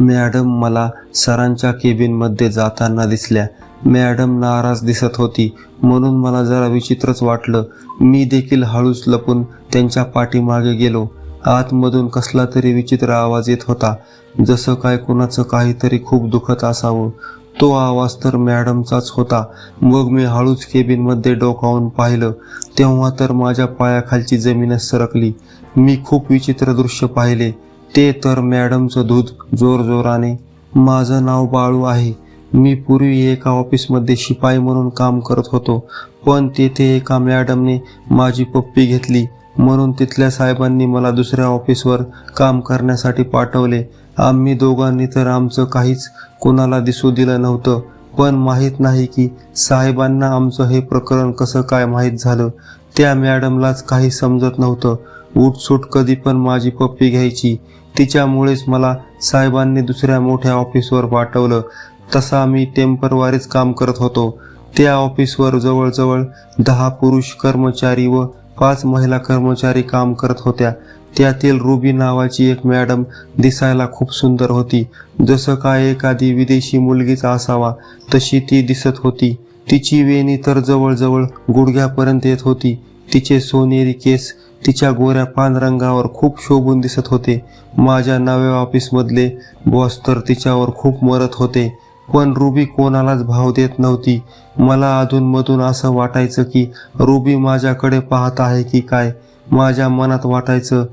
Madam मला सरांच्या केबिनमध्ये जाताना दिसल्या. मॅडम नाराज दिसत होती. म्हणून मला जरा विचित्रच वाटलं. मी देखील हळूच लपून त्यांच्या पाठीमागे गेलो. आतमधून कसला तरी विचित्र आवाज येत होता. जसं काय कुणाचं काहीतरी खूप दुखत असावं. तो आवाज तर मॅडमचाच होता. मग मी हळूच केबिनमध्ये डोकावून पाहिलं. तेव्हा तर माझ्या पायाखालची जमीनच सरकली. मी खूप विचित्र दृश्य पाहिले. ते तर मॅडमचं दूध जोरजोराने माझं नाव बाळू आहे. मी पूर्वी एका ऑफिसमध्ये शिपाई म्हणून काम करत होतो पण तेथे एका मॅडमने माझी पप्पी घेतली म्हणून तिथल्या साहेबांनी मला दुसऱ्या ऑफिसवर काम करण्यासाठी पाठवले. आम्ही दोघांनी तर आमचं काहीच कोणाला दिसू दिलं नव्हतं पण माहीत नाही की साहेबांना आमचं हे प्रकरण कसं काय माहीत झालं. त्या मॅडमलाच काही समजत नव्हतं. उठसूट कधी पण माझी पप्पी घ्यायची. तिच्यामुळेच मला साहेबांनी दुसऱ्या मोठ्या ऑफिसवर पाठवलं. तसा मी टेम्परवारीच काम करत होतो. त्या ऑफिसवर जवळजवळ दहा पुरुष कर्मचारी व पाच महिला कर्मचारी काम करत होत्या. त्यातील रुबी नावाची एक मॅडम दिसायला खूप सुंदर होती. जसं काय एखादी विदेशी मुलगीच असावा तशी ती दिसत होती. तिची वेणी तर जवळजवळ गुडघ्यापर्यंत येत होती. तिचे सोनेरी केस तिच्या गोऱ्या पान रंगावर खूप शोभून दिसत होते. माझ्या नव्या ऑफिसमधले बॉस तर तिच्यावर खूप मरत होते पण रुबी कोणालाच भाव देत नव्हती. मला अधूनमधून असं वाटायचं की रुबी माझ्याकडे पाहत आहे की काय. माझ्या मनात वाटायचं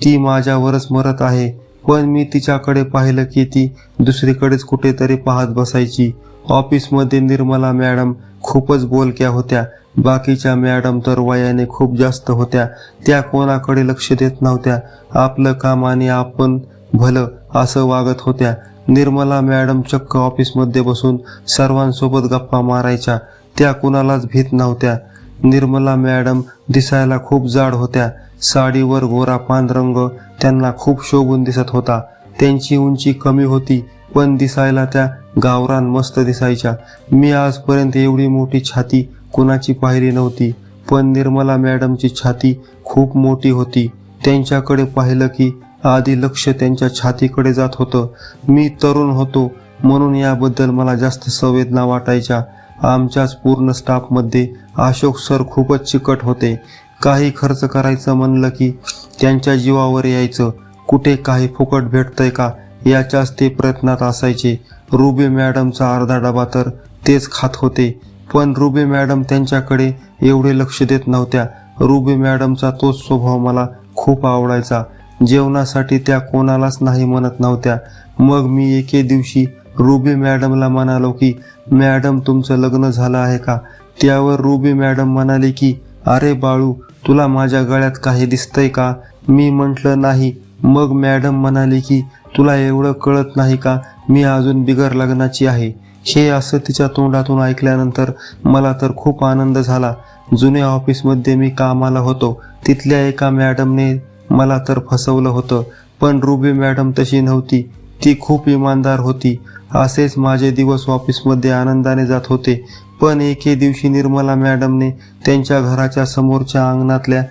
ती माझ्यावरच मरत आहे पण मी तिच्याकडे पाहिलं की ती दुसरीकडेच कुठेतरी पाहत बसायची. ऑफिसमध्ये निर्मला मॅडम खूपच बोलक्या होत्या. बाकीच्या मॅडम तर वयाने खूप जास्त होत्या. त्या कोणाकडे लक्ष देत नव्हत्या. आपलं काम आणि आपण भलं असं वागत होत्या. निर्मला मॅडम चक्क ऑफिसमध्ये बसून सर्वांसोबत गप्पा मारायच्या. त्या कुणालाच भीत नव्हत्या. निर्मला मॅडम दिसायला खूप जाड होत्या. साडीवर गोरा पान रंग त्यांना खूप शोभून दिसत होता. त्यांची उंची कमी होती. पण दिसायला त्या गावरान मस्त दिसायच्या. मी आजपर्यंत एवढी मोठी छाती कुणाची पाहिली नव्हती पण निर्मला मॅडमची छाती खूप मोठी होती. त्यांच्याकडे पाहिलं की आधी लक्ष त्यांच्या छातीकडे जात होतं. मी तरुण होतो म्हणून याबद्दल मला जास्त संवेदना वाटायच्या. आमच्याच पूर्ण स्टाफमध्ये अशोक सर खूपच चिकट होते. काही खर्च करायचं म्हणलं की त्यांच्या जीवावर यायचं. कुठे काही फुकट भेटतंय का? याच्याच ते प्रयत्नात असायचे. रुबी मॅडमचा अर्धा डबा तर तेच खात होते. पण रुबी मॅडम त्यांच्याकडे एवढे लक्ष देत नव्हत्या. रुबी मॅडमचा तोच स्वभाव मला खूप आवडायचा. जेवणासाठी त्या कोणालाच नाही म्हणत नव्हत्या. मग मी एके दिवशी रुबी मॅडमला म्हणालो की मॅडम तुमचं लग्न झालं आहे का? त्यावर रुबी मॅडम म्हणाले की अरे बाळू तुला माझ्या गळ्यात काही दिसतंय का? मी म्हटलं नाही. मग मॅडम म्हणाले की तुला एवढं कळत नाही का? मी अजून बिगर लग्नाची आहे. हे असं तिच्या तोंडातून ऐकल्यानंतर मला तर खूप आनंद झाला. जुन्या ऑफिसमध्ये मी कामाला होतो. तिथल्या एका मॅडमने मला तर फसवलं होतं. पण रुबी मॅडम तशी नव्हती. ती खूप इमानदार होती. असेच माझे दिवस ऑफिसमध्ये आनंदाने जात होते. पण एके दिवशी निर्मला मॅडमने त्यांच्या घराच्या समोरच्या अंगणातल्या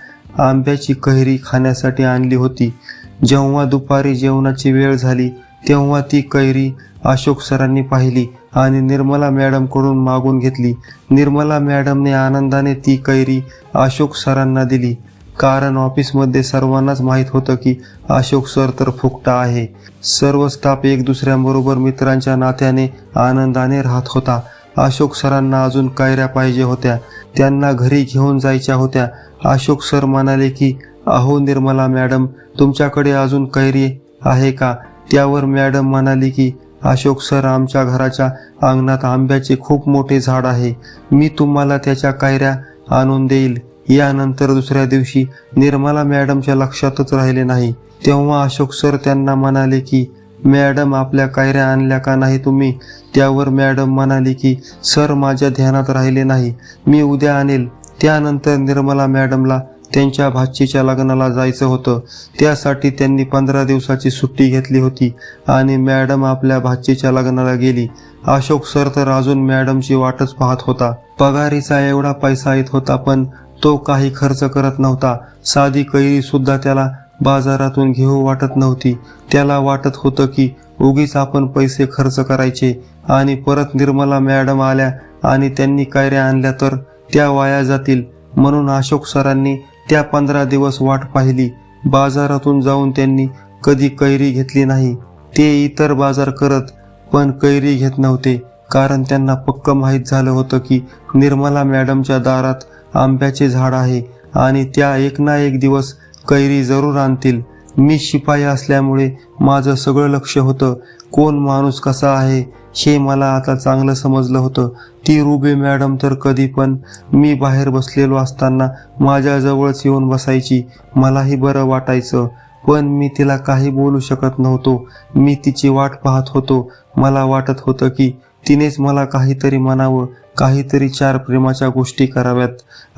आंब्याची कैरी खाण्यासाठी आणली होती. जेव्हा दुपारी जेवणाची वेळ झाली तेव्हा ती कैरी अशोक सरांनी पाहिली आणि निर्मला मॅडमकडून मागून घेतली. निर्मला मॅडमने आनंदाने ती कैरी अशोक सरांना दिली. कारण ऑफिसमध्ये सर्वांनाच माहीत होतं की अशोक सर तर फुकटा आहे. सर्व स्टाफ एक दुसऱ्यांबरोबर मित्रांच्या नात्याने आनंदाने राहत होता. अशोक सरांना अजून कैऱ्या पाहिजे होत्या. त्यांना घरी घेऊन जायच्या होत्या. अशोक सर म्हणाले की अहो निर्मला मॅडम तुमच्याकडे अजून कैरी आहे का? त्यावर मॅडम म्हणाली की अशोक सर आमच्या घराच्या अंगणात आंब्याचे खूप मोठे झाड आहे. मी तुम्हाला त्याच्या कैऱ्या आणून देईल. यानंतर दुसऱ्या दिवशी निर्मला मॅडमच्या लक्षातच राहिले नाही. तेव्हा अशोक सर त्यांना म्हणाले की मॅडम आपल्या कायऱ्या आणल्या का नाही तुम्ही? त्यावर मॅडम म्हणाली की सर माझ्या ध्यानात राहिले नाही. मी उद्या आणेल. त्यानंतर निर्मला मॅडमला त्यांच्या भाचीच्या लग्नाला जायचं होतं. त्यासाठी त्यांनी पंधरा दिवसाची सुट्टी घेतली होती आणि मॅडम आपल्या भाचीच्या लग्नाला गेली. अशोक सर तर अजून मॅडमची वाटच पाहत होता. पगारीचा एवढा पैसा येत होता पण तो काही खर्च करत नव्हता. साधी कैरी सुद्धा त्याला बाजारातून घेऊ वाटत नव्हती. त्याला वाटत होतं की उगीच आपण पैसे खर्च करायचे आणि परत निर्मला मॅडम आल्या आणि त्यांनी कैऱ्या आणल्या तर त्या वाया जातील. म्हणून अशोक सरांनी त्या पंधरा दिवस वाट पाहिली. बाजारातून जाऊन त्यांनी कधी कैरी घेतली नाही. ते इतर बाजार करत पण कैरी घेत नव्हते. कारण त्यांना पक्क माहीत झालं होतं की निर्मला मॅडमच्या दारात आंब्याचे झाड आहे आणि त्या एक ना एक दिवस कैरी जरूर आणतील. मी शिपाई असल्यामुळे माझं सगळं लक्ष होतं. कोण माणूस कसा आहे? हे मला आता चांगलं समजलं होतं. ती रुबे मॅडम तर कधी पण मी बाहेर बसलेलो असताना माझ्याजवळच येऊन बसायची. मलाही बरं वाटायचं. पण मी तिला काही बोलू शकत नव्हतो. मी तिची वाट पाहत होतो. मला वाटत होतं की तिनेच मला काहीतरी म्हणावं काहीतरी चार प्रेमाच्या गोष्टी कराव्यात.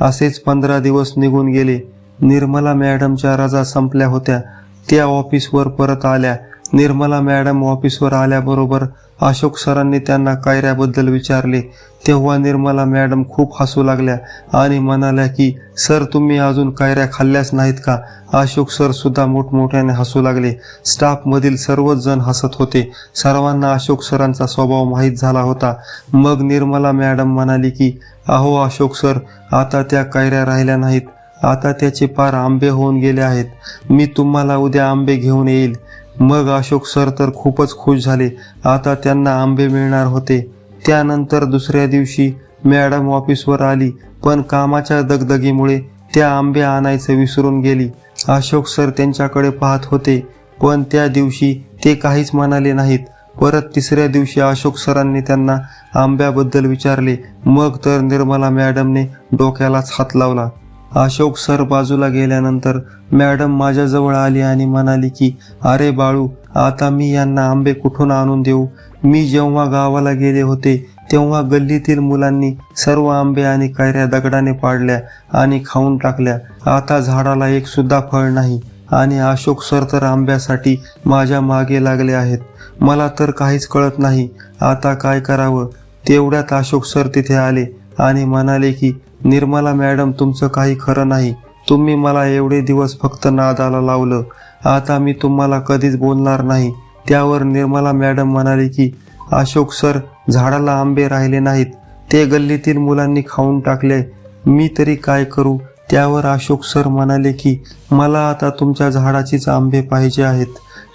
असेच पंधरा दिवस निघून गेले. निर्मला मॅडमच्या रजा संपल्या होत्या. त्या ऑफिसवर परत आल्या. निर्मला मॅडम ऑफिसवर आल्याबरोबर अशोक सरांनी त्यांना कायऱ्याबद्दल विचारले. तेव्हा निर्मला मॅडम खूप हसू लागल्या आणि म्हणाल्या की सर तुम्ही अजून कायऱ्या खाल्ल्याच नाहीत का? अशोक सर सुद्धा मोठमोठ्याने हसू लागले. स्टाफमधील सर्वच जण हसत होते. सर्वांना अशोक सरांचा स्वभाव माहीत झाला होता. मग निर्मला मॅडम म्हणाली की अहो अशोक सर आता त्या कायऱ्या राहिल्या नाहीत. आता त्याचे पार आंबे होऊन गेले आहेत. मी तुम्हाला उद्या आंबे घेऊन येईल. मग अशोक सर तर खूपच खुश झाले. आता त्यांना आंबे मिळणार होते. त्यानंतर दुसऱ्या दिवशी मॅडम ऑफिसवर आली पण कामाच्या दगदगीमुळे त्या आंबे आणायचं विसरून गेली. अशोक सर त्यांच्याकडे पाहत होते पण त्या दिवशी ते काहीच म्हणाले नाहीत. परत तिसऱ्या दिवशी अशोक सरांनी त्यांना आंब्याबद्दल विचारले. मग तर निर्मला मॅडमने डोक्यालाच हात लावला. अशोक सर बाजूला गेल्यानंतर मॅडम माझ्याजवळ आली आणि म्हणाली की अरे बाळू आता मी यांना आंबे कुठून आणून देऊ? मी जेव्हा गावाला गेले होते तेव्हा गल्लीतील मुलांनी सर्व आंबे आणि कैऱ्या दगडाने पाडल्या आणि खाऊन टाकल्या. आता झाडाला एक सुद्धा फळ नाही आणि अशोक सर तर आंब्यासाठी माझ्या मागे लागले आहेत. मला तर काहीच कळत नाही. आता काय करावं? तेवढ्यात अशोक सर तिथे आले आणि म्हणाले की निर्मला मॅडम तुमचं काही खरं नाही. तुम्ही मला एवढे दिवस फक्त नादाला लावलं. आता मी तुम्हाला कधीच बोलणार नाही. त्यावर निर्मला मॅडम म्हणाली की अशोक सर झाडाला आंबे राहिले नाहीत. ते गल्लीतील मुलांनी खाऊन टाकले. मी तरी काय करू? त्यावर अशोक सर म्हणाले की मला आता तुमच्या झाडाचीच आंबे पाहिजे आहेत.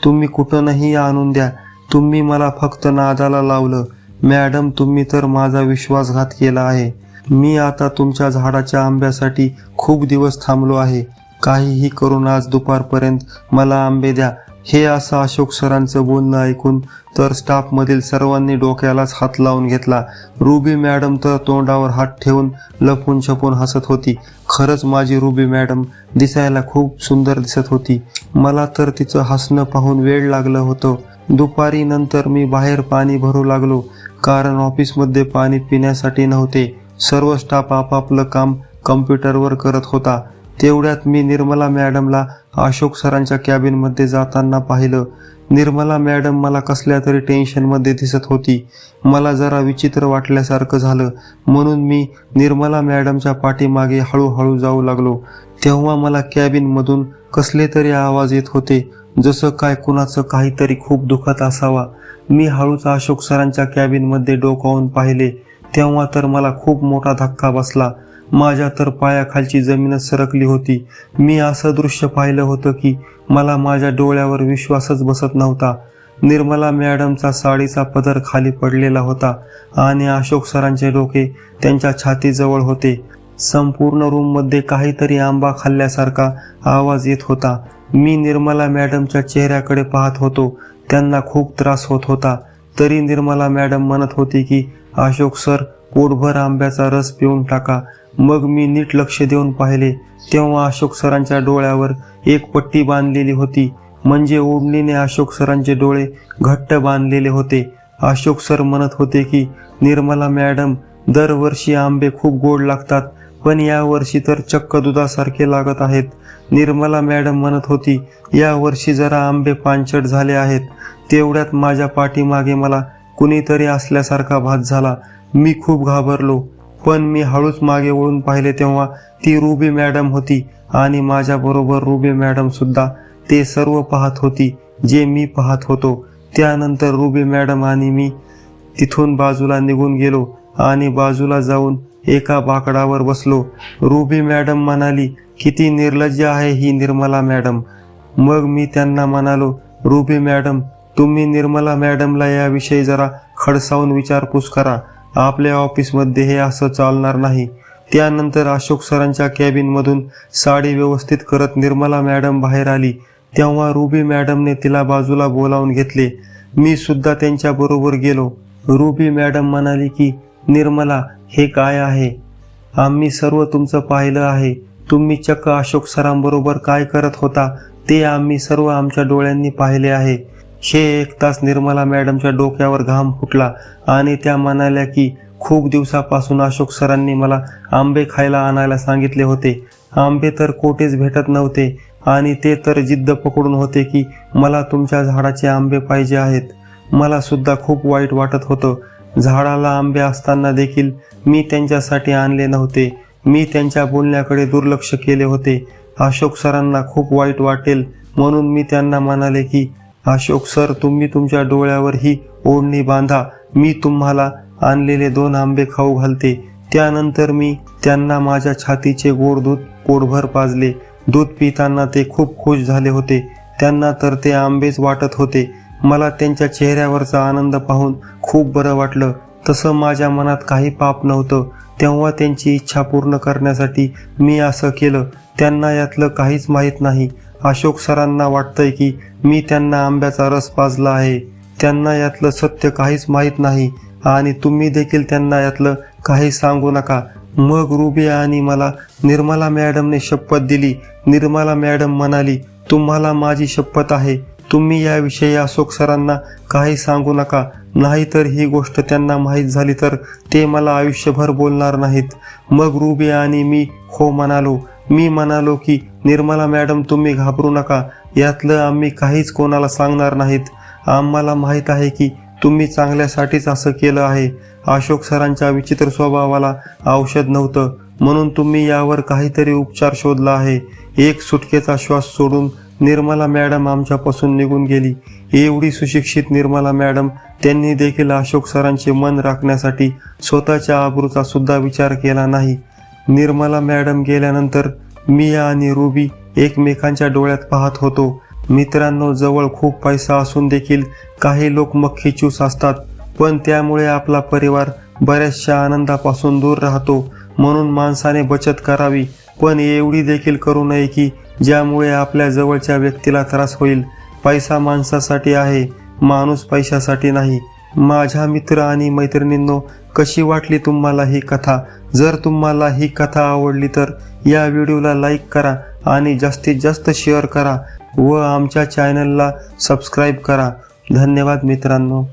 तुम्ही कुठूनही आणून द्या. तुम्ही मला फक्त नादाला लावलं. मॅडम तुम्ही तर माझा विश्वासघात केला आहे. मी आता तुमच्या झाडाच्या आंब्यासाठी खूप दिवस थांबलो आहे. काहीही करून आज दुपारपर्यंत मला आंबे द्या. हे असं अशोक सरांचं बोलणं ऐकून तर स्टाफमधील सर्वांनी डोक्यालाच हात लावून घेतला. रुबी मॅडम तर तोंडावर हात ठेवून लपून छपून हसत होती. खरंच माझी रुबी मॅडम दिसायला खूप सुंदर दिसत होती. मला तर तिचं हसणं पाहून वेळ लागलं होतं. दुपारी नंतर मी बाहेर पाणी भरू लागलो. कारण ऑफिसमध्ये पाणी पिण्यासाठी नव्हते. सर्व स्टाफ आपापलं काम कम्प्युटरवर करत होता. तेवढ्यात मी निर्मला मॅडमला अशोक सरांच्या कॅबिनमध्ये जाताना पाहिलं. निर्मला मॅडम मला कसल्या तरी टेन्शनमध्ये दिसत होती. मला जरा विचित्र वाटल्यासारखं झालं. म्हणून मी निर्मला मॅडमच्या पाठीमागे हळूहळू जाऊ लागलो. तेव्हा मला कॅबिनमधून कसले तरी आवाज येत होते. जसं काय कुणाचं काहीतरी खूप दुखत असावा. मी हळूच अशोक सरांच्या कॅबिनमध्ये डोकावून पाहिले. तेव्हा तर मला खूप मोठा धक्का बसला. माझ्या तर पायाखालची जमीनच सरकली होती. मी असं दृश्य पाहिलं होतं की मला माझ्या डोळ्यावर विश्वासच बसत नव्हता. निर्मला मॅडमचा साडीचा पदर खाली पडलेला होता आणि अशोक सरांचे डोके त्यांच्या छातीजवळ होते. संपूर्ण रूममध्ये काहीतरी आंबा खाल्ल्यासारखा आवाज येत होता. मी निर्मला मॅडमच्या चेहऱ्याकडे पाहत होतो. त्यांना खूप त्रास होत होता. तरी निर्मला मॅडम म्हणत होती की अशोक सर पोटभर आंब्याचा रस पिऊन टाका. मग मी नीट लक्ष देऊन पाहिले. तेव्हा अशोक सरांच्या डोळ्यावर एक पट्टी बांधलेली होती. म्हणजे ओढणीने अशोक सरांचे डोळे घट्ट बांधलेले होते. अशोक सर म्हणत होते की निर्मला मॅडम दरवर्षी आंबे खूप गोड लागतात पण या वर्षी तर चक्क दुधासारखे लागत आहेत. निर्मला मॅडम म्हणत होती या वर्षी जरा आंबे पांचट झाले आहेत. तेवढ्यात माझ्या पाठीमागे मला कुणीतरी असल्यासारखा भास झाला. मी खूप घाबरलो पण मी हळूच मागे वळून पाहिले तेव्हा ती रुबी मॅडम होती आणि माझ्याबरोबर रुबी मॅडम सुद्धा. ते सर्व पाहत होती जे मी पाहत होतो. त्यानंतर रुबी मॅडम आणि मी तिथून बाजूला निघून गेलो आणि बाजूला जाऊन एका बाकडावर बसलो. रुबी मॅडम म्हणाली किती निर्लज्ज आहे ही निर्मला मॅडम. मग मी त्यांना म्हणालो रुबी मॅडम तुम्ही निर्मला मॅडमला याविषयी जरा खडसावून विचारपूस करा. आपल्या ऑफिसमध्ये हे असं चालणार नाही. त्यानंतर अशोक सरांच्या कॅबिनमधून साडी व्यवस्थित करत निर्मला मॅडम बाहेर आली. तेव्हा रुबी मॅडमने तिला बाजूला बोलावून घेतले. मी सुद्धा त्यांच्या बरोबर गेलो. रुबी मॅडम म्हणाली की निर्मला हे काय आहे? आम्ही सर्व तुमचं पाहिलं आहे. तुम्ही चक्क अशोक सरांबरोबर काय करत होता? ते आम्ही सर्व आमच्या डोळ्यांनी पाहिले आहे. हे एक तास निर्मला मॅडमच्या डोक्यावर घाम फुटला आणि त्या म्हणाल्या की खूप दिवसापासून अशोक सरांनी मला आंबे खायला आणायला सांगितले होते. आंबे तर कोठेच भेटत नव्हते आणि ते तर जिद्द पकडून होते की मला तुमच्या झाडाचे आंबे पाहिजे आहेत. मला सुद्धा खूप वाईट वाटत होतं. झाडाला आंबे असताना देखील मी त्यांच्यासाठी आणले नव्हते. मी त्यांच्या बोलण्याकडे दुर्लक्ष केले होते. अशोक सरांना खूप वाईट वाटेल म्हणून मी त्यांना म्हणाले की अशोक सर तुम्ही तुमच्या डोळ्यावर ही ओढणी बांधा. मी तुम्हाला आणलेले दोन आंबे खाऊ घालते. त्यानंतर मी त्यांना माझ्या छातीचे गोड दूध पोटभर पाजले. दूध पिताना ते खूप खुश झाले होते. त्यांना तर ते आंबेच वाटत होते. मला त्यांच्या चेहऱ्यावरचा आनंद पाहून खूप बरं वाटलं. तसं माझ्या मनात काही पाप नव्हतं. तेव्हा त्यांची इच्छा पूर्ण करण्यासाठी मी असं केलं. त्यांना यातलं काहीच माहीत नाही. अशोक सरांना वाटतंय की मी त्यांना आंब्याचा रस पाजला आहे. त्यांना यातलं सत्य काहीच माहीत नाही आणि तुम्ही देखील त्यांना यातलं काही सांगू नका. मग रुबी आणि मला निर्मला मॅडमने शपथ दिली. निर्मला मॅडम म्हणाली तुम्हाला माझी शपथ आहे. तुम्ही याविषयी अशोक सरांना काही सांगू नका. नाहीतर ही गोष्ट त्यांना माहीत झाली तर ते मला आयुष्यभर बोलणार नाहीत. मग रुबी आणि मी हो म्हणालो. मी म्हणालो की निर्मला मॅडम तुम्ही घाबरू नका. यातलं आम्ही काहीच कोणाला सांगणार नाहीत. आम्हाला माहीत आहे की तुम्ही चांगल्यासाठीच असं केलं आहे. अशोक सरांच्या विचित्र स्वभावाला औषध नव्हतं. म्हणून तुम्ही यावर काहीतरी उपचार शोधला आहे. एक सुटकेचा श्वास सोडून निर्मला मॅडम आमच्यापासून निघून गेली. एवढी सुशिक्षित निर्मला मॅडम त्यांनी देखील अशोक सरांचे मन राखण्यासाठी स्वतःच्या आबरूचा सुद्धा विचार केला नाही. निर्मला मॅडम गेल्यानंतर मी आणि रुबी एकमेकांच्या डोळ्यात पाहत होतो. मित्रांनो जवळ खूप पैसा असून देखील काही लोक मक्खीचूस असतात. पण त्यामुळे आपला परिवार बऱ्याचशा आनंदापासून दूर राहतो. म्हणून माणसाने बचत करावी. पण एवढी देखील करू नये की ज्यामुळे आपल्या जवळच्या व्यक्तीला त्रास होईल. पैसा माणसासाठी आहे माणूस पैशासाठी नाही. माझ्या मित्र आणि मैत्रिणींनो कशी वाटली तुम्हाला ही कथा? जर तुम्हाला ही कथा आवडली तर या व्हिडिओला लाईक करा आणि जास्तीत जास्त शेअर करा व आमच्या चॅनलला सबस्क्राईब करा. धन्यवाद मित्रांनो.